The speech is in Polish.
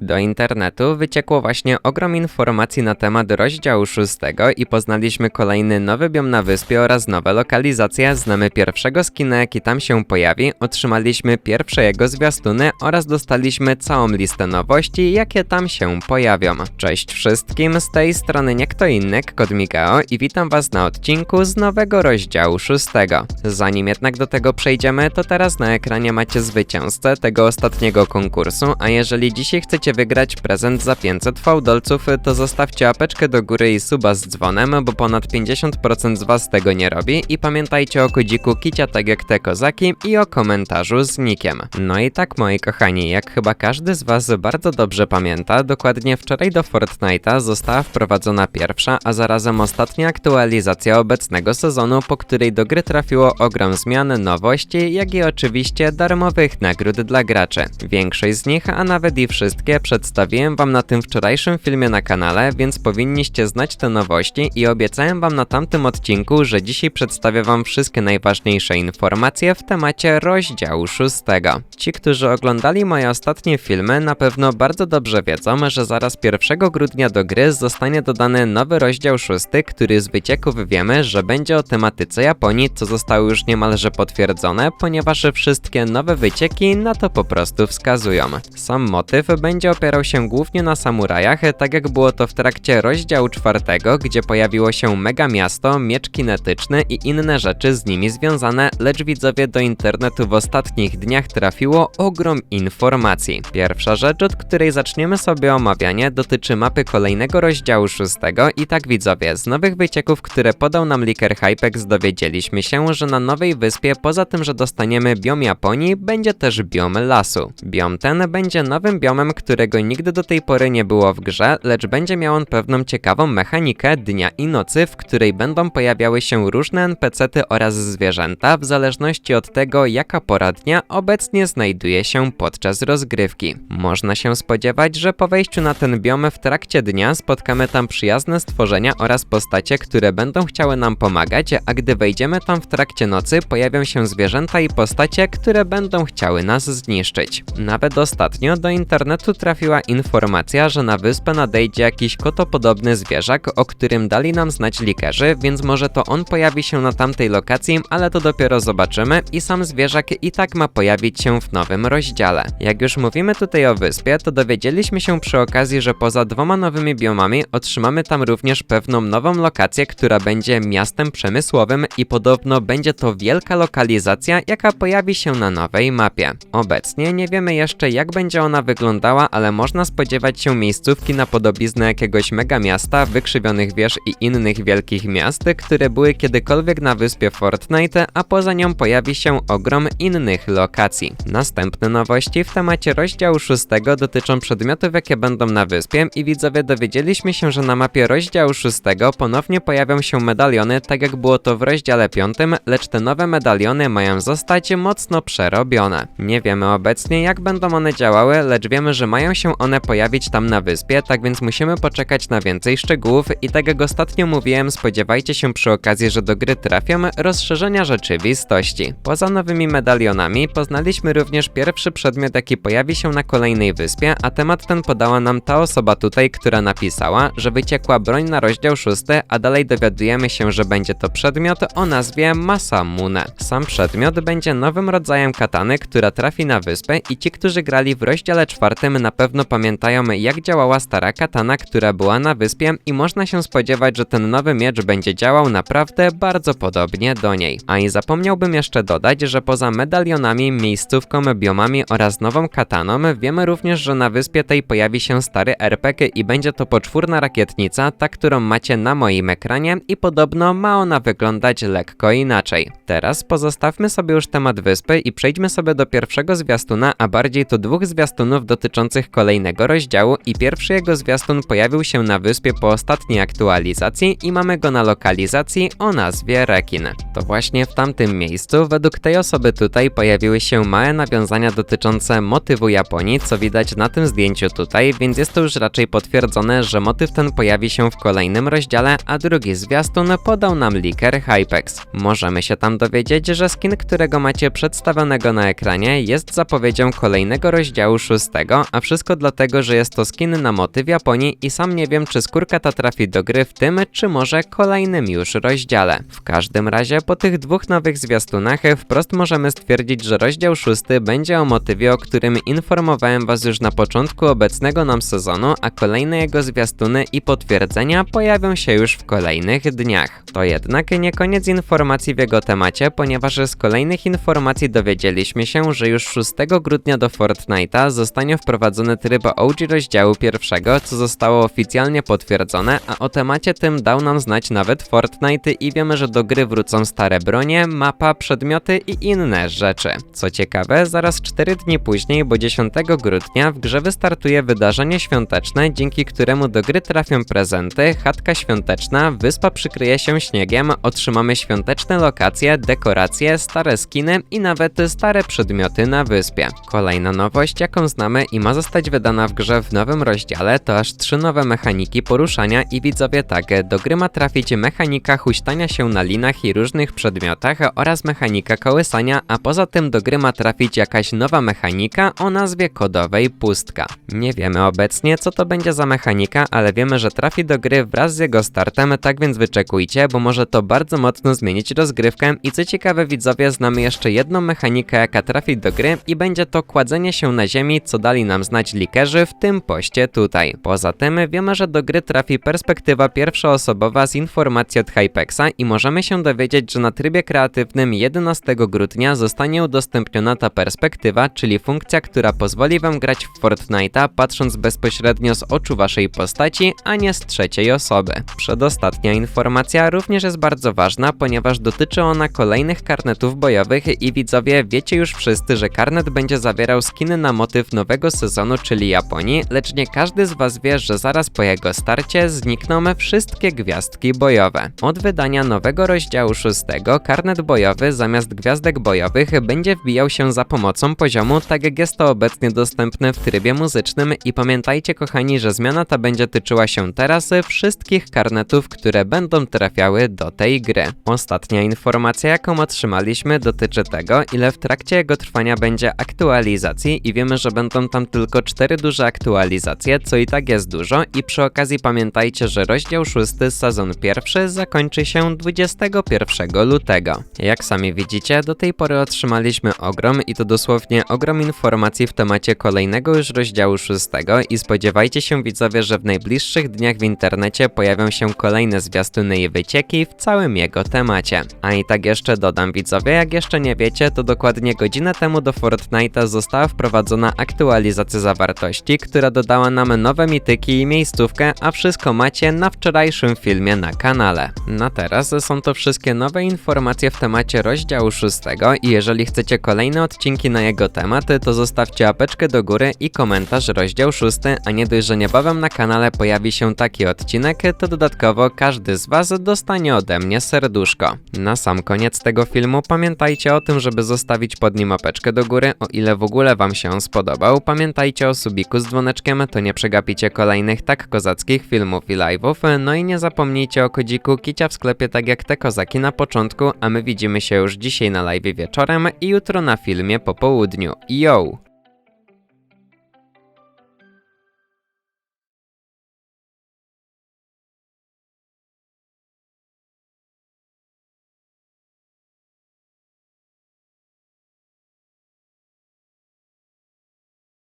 Do internetu wyciekło właśnie ogrom informacji na temat rozdziału 6 i poznaliśmy kolejny nowy biom na wyspie oraz nowe lokalizacje. Znamy pierwszego skina, jaki tam się pojawi, otrzymaliśmy pierwsze jego zwiastuny oraz dostaliśmy całą listę nowości, jakie tam się pojawią. Cześć wszystkim, z tej strony nie kto inny, Kod Migao i witam was na odcinku z nowego rozdziału 6. Zanim jednak do tego przejdziemy, to teraz na ekranie macie zwycięzcę tego ostatniego konkursu, a jeżeli dzisiaj chcecie wygrać prezent za 500 fałdolców, to zostawcie apeczkę do góry i suba z dzwonem, bo ponad 50% z was tego nie robi i pamiętajcie o kodziku kicia tak jak te kozaki i o komentarzu z nikiem. No i tak moi kochani, jak chyba każdy z was bardzo dobrze pamięta, dokładnie wczoraj do Fortnite'a została wprowadzona pierwsza, a zarazem ostatnia aktualizacja obecnego sezonu, po której do gry trafiło ogrom zmian, nowości, jak i oczywiście darmowych nagród dla graczy. Większość z nich, a nawet i wszystkie przedstawiłem wam na tym wczorajszym filmie na kanale, więc powinniście znać te nowości i obiecałem wam na tamtym odcinku, że dzisiaj przedstawię wam wszystkie najważniejsze informacje w temacie rozdziału 6. Ci, którzy oglądali moje ostatnie filmy, na pewno bardzo dobrze wiedzą, że zaraz 1 grudnia do gry zostanie dodany nowy rozdział 6, który z wycieków wiemy, że będzie o tematyce Japonii, co zostało już niemalże potwierdzone, ponieważ wszystkie nowe wycieki na to po prostu wskazują. Sam motyw będzie opierał się głównie na samurajach, tak jak było to w trakcie rozdziału 4, gdzie pojawiło się mega miasto, miecz kinetyczny i inne rzeczy z nimi związane, lecz widzowie do internetu w ostatnich dniach trafiło ogrom informacji. Pierwsza rzecz, od której zaczniemy sobie omawianie, dotyczy mapy kolejnego rozdziału 6 i tak widzowie, z nowych wycieków, które podał nam Liker Hypex dowiedzieliśmy się, że na nowej wyspie poza tym, że dostaniemy biom Japonii, będzie też biom lasu. Biom ten będzie nowym biomem, którego nigdy do tej pory nie było w grze, lecz będzie miał on pewną ciekawą mechanikę dnia i nocy, w której będą pojawiały się różne NPC-ty oraz zwierzęta, w zależności od tego, jaka pora dnia obecnie znajduje się podczas rozgrywki. Można się spodziewać, że po wejściu na ten biom w trakcie dnia spotkamy tam przyjazne stworzenia oraz postacie, które będą chciały nam pomagać, a gdy wejdziemy tam w trakcie nocy, pojawią się zwierzęta i postacie, które będą chciały nas zniszczyć. Nawet ostatnio do internetu trafiła informacja, że na wyspę nadejdzie jakiś kotopodobny zwierzak, o którym dali nam znać likerzy, więc może to on pojawi się na tamtej lokacji, ale to dopiero zobaczymy i sam zwierzak i tak ma pojawić się w nowym rozdziale. Jak już mówimy tutaj o wyspie, to dowiedzieliśmy się przy okazji, że poza dwoma nowymi biomami otrzymamy tam również pewną nową lokację, która będzie miastem przemysłowym i podobno będzie to wielka lokalizacja, jaka pojawi się na nowej mapie. Obecnie nie wiemy jeszcze jak będzie ona wyglądała, ale można spodziewać się miejscówki na podobiznę jakiegoś mega miasta, wykrzywionych wież i innych wielkich miast, które były kiedykolwiek na wyspie Fortnite, a poza nią pojawi się ogrom innych lokacji. Następne nowości w temacie rozdziału 6 dotyczą przedmiotów, jakie będą na wyspie i widzowie dowiedzieliśmy się, że na mapie rozdziału 6 ponownie pojawią się medaliony, tak jak było to w rozdziale 5, lecz te nowe medaliony mają zostać mocno przerobione. Nie wiemy obecnie jak będą one działały, lecz wiemy, że mają się one pojawić tam na wyspie, tak więc musimy poczekać na więcej szczegółów i tak jak ostatnio mówiłem, spodziewajcie się przy okazji, że do gry trafią rozszerzenia rzeczywistości. Poza nowymi medalionami poznaliśmy również pierwszy przedmiot, jaki pojawi się na kolejnej wyspie, a temat ten podała nam ta osoba tutaj, która napisała, że wyciekła broń na rozdział 6, a dalej dowiadujemy się, że będzie to przedmiot o nazwie Masamune. Sam przedmiot będzie nowym rodzajem katany, która trafi na wyspę i ci, którzy grali w rozdziale czwartym na pewno pamiętają jak działała stara katana, która była na wyspie i można się spodziewać, że ten nowy miecz będzie działał naprawdę bardzo podobnie do niej. A i zapomniałbym jeszcze dodać, że poza medalionami, miejscówką, biomami oraz nową kataną, wiemy również, że na wyspie tej pojawi się stary RPG i będzie to poczwórna rakietnica, ta którą macie na moim ekranie i podobno ma ona wyglądać lekko inaczej. Teraz pozostawmy sobie już temat wyspy i przejdźmy sobie do pierwszego zwiastuna, a bardziej to dwóch zwiastunów dotyczących kolejnego rozdziału i pierwszy jego zwiastun pojawił się na wyspie po ostatniej aktualizacji i mamy go na lokalizacji o nazwie Rekin. To właśnie w tamtym miejscu, według tej osoby tutaj, pojawiły się małe nawiązania dotyczące motywu Japonii, co widać na tym zdjęciu tutaj, więc jest to już raczej potwierdzone, że motyw ten pojawi się w kolejnym rozdziale, a drugi zwiastun podał nam Liker Hypex. Możemy się tam dowiedzieć, że skin, którego macie przedstawionego na ekranie, jest zapowiedzią kolejnego rozdziału szóstego, a wszystko dlatego, że jest to skin na motyw Japonii i sam nie wiem, czy skórka ta trafi do gry w tym, czy może kolejnym już rozdziale. W każdym razie, po tych dwóch nowych zwiastunach, wprost możemy stwierdzić, że rozdział szósty będzie o motywie, o którym informowałem was już na początku obecnego nam sezonu, a kolejne jego zwiastuny i potwierdzenia pojawią się już w kolejnych dniach. To jednak nie koniec informacji w jego temacie, ponieważ z kolejnych informacji dowiedzieliśmy się, że już 6 grudnia do Fortnite'a zostanie wprowadzony tryb OG rozdziału pierwszego, co zostało oficjalnie potwierdzone, a o temacie tym dał nam znać nawet Fortnite i wiemy, że do gry wrócą stare bronie, mapa, przedmioty i inne rzeczy. Co ciekawe, zaraz 4 dni później, bo 10 grudnia, w grze wystartuje wydarzenie świąteczne, dzięki któremu do gry trafią prezenty, chatka świąteczna, wyspa przykryje się śniegiem, otrzymamy świąteczne lokacje, dekoracje, stare skiny i nawet stare przedmioty na wyspie. Kolejna nowość, jaką znamy i ma zostać wydana w grze w nowym rozdziale, to aż trzy nowe mechaniki poruszania i widzowie tak, do gry ma trafić mechanika huśtania się na linach i różnych przedmiotach oraz mechanika kołysania, a poza tym do gry ma trafić jakaś nowa mechanika o nazwie kodowej pustka. Nie wiemy obecnie, co to będzie za mechanika, ale wiemy, że trafi do gry wraz z jego startem, tak więc wyczekujcie, bo może to bardzo mocno zmienić rozgrywkę i co ciekawe widzowie, znamy jeszcze jedną mechanikę, jaka trafi do gry i będzie to kładzenie się na ziemi, co dali nam znać likerzy w tym poście tutaj. Poza tym wiemy, że do gry trafi perspektywa pierwszoosobowa z informacji od Hypexa i możemy się dowiedzieć, że na trybie kreatywnym 11 grudnia zostanie udostępniona ta perspektywa, czyli funkcja, która pozwoli wam grać w Fortnite'a patrząc bezpośrednio z oczu waszej postaci, a nie z trzeciej osoby. Przedostatnia informacja również jest bardzo ważna, ponieważ dotyczy ona kolejnych karnetów bojowych i widzowie wiecie już wszyscy, że karnet będzie zawierał skiny na motyw nowego sezonu, czyli Japonii, lecz nie każdy z was wie, że zaraz po jego starcie znikną wszystkie gwiazdki bojowe. Od wydania nowego rozdziału 6 karnet bojowy zamiast gwiazdek bojowych będzie wbijał się za pomocą poziomu, tak jak jest to obecnie dostępne w trybie muzycznym i pamiętajcie kochani, że zmiana ta będzie tyczyła się teraz wszystkich karnetów, które będą trafiały do tej gry. Ostatnia informacja, jaką otrzymaliśmy, dotyczy tego, ile w trakcie jego trwania będzie aktualizacji i wiemy, że będą tam tylko cztery duże aktualizacje, co i tak jest dużo i przy okazji pamiętajcie, że rozdział 6 sezon pierwszy zakończy się 21 lutego. Jak sami widzicie, do tej pory otrzymaliśmy ogrom i to dosłownie ogrom informacji w temacie kolejnego już rozdziału 6 i spodziewajcie się widzowie, że w najbliższych dniach w internecie pojawią się kolejne zwiastuny i wycieki w całym jego temacie. A i tak jeszcze dodam widzowie, jak jeszcze nie wiecie, to dokładnie godzinę temu do Fortnite'a została wprowadzona aktualizacja zawartości, która dodała nam nowe mityki i miejscówkę, a wszystko macie na wczorajszym filmie na kanale. Na teraz są to wszystkie nowe informacje w temacie rozdziału 6 i jeżeli chcecie kolejne odcinki na jego temat, to zostawcie apeczkę do góry i komentarz rozdział 6, a nie dość, że niebawem na kanale pojawi się taki odcinek, to dodatkowo każdy z was dostanie ode mnie serduszko. Na sam koniec tego filmu pamiętajcie o tym, żeby zostawić pod nim apeczkę do góry, o ile w ogóle wam się on spodobał. Pamiętajcie o subiku z dzwoneczkiem, to nie przegapicie kolejnych tak kozackich filmów i live'ów. No i nie zapomnijcie o kodziku Kicia w sklepie tak jak te kozaki na początku, a my widzimy się już dzisiaj na live wieczorem i jutro na filmie po południu. Yo!